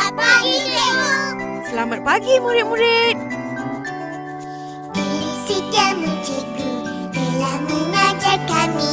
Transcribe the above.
Selamat pagi, cikgu. Selamat pagi, murid-murid. Di setiap cikgu telah mengajar kami.